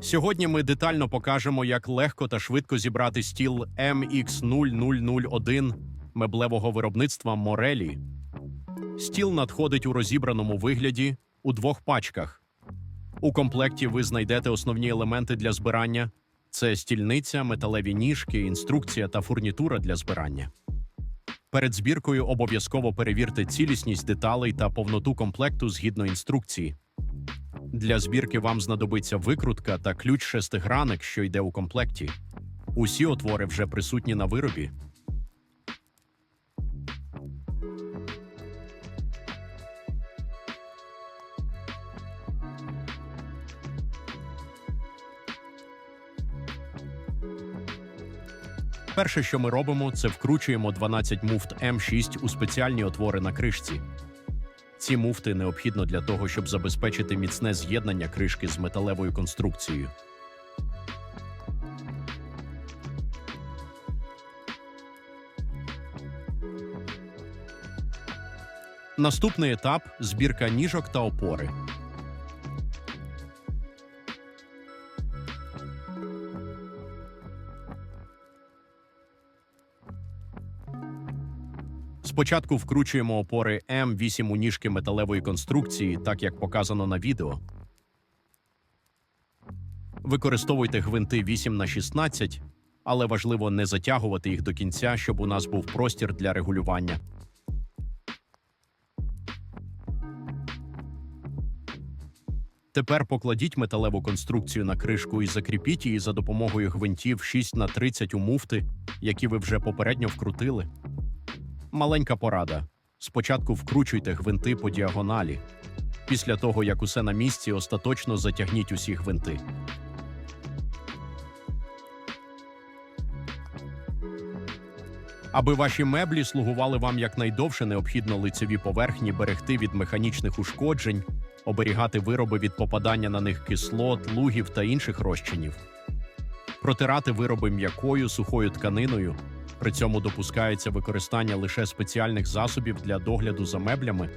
Сьогодні ми детально покажемо, як легко та швидко зібрати стіл MX0001 меблевого виробництва Морелі. Стіл надходить у розібраному вигляді у двох пачках. У комплекті ви знайдете основні елементи для збирання: це стільниця, металеві ніжки, інструкція та фурнітура для збирання. Перед збіркою обов'язково перевірте цілісність деталей та повноту комплекту згідно інструкції. Для збірки вам знадобиться викрутка та ключ шестигранник, що йде у комплекті. Усі отвори вже присутні на виробі. Перше, що ми робимо, це вкручуємо 12 муфт М6 у спеціальні отвори на кришці. Ці муфти необхідно для того, щоб забезпечити міцне з'єднання кришки з металевою конструкцією. Наступний етап збірка ніжок та опори. Спочатку вкручуємо опори М8 у ніжки металевої конструкції, так як показано на відео. Використовуйте гвинти 8 на 16 але важливо не затягувати їх до кінця, щоб у нас був простір для регулювання. Тепер покладіть металеву конструкцію на кришку і закріпіть її за допомогою гвинтів 6 на 30 у муфти, які ви вже попередньо вкрутили. Маленька порада: спочатку вкручуйте гвинти по діагоналі. Після того, як усе на місці, остаточно затягніть усі гвинти. Аби ваші меблі слугували вам якнайдовше, необхідно лицеві поверхні берегти від механічних ушкоджень, оберігати вироби від попадання на них кислот, лугів та інших розчинів. Протирати вироби м'якою сухою тканиною. При цьому допускається використання лише спеціальних засобів для догляду за меблями.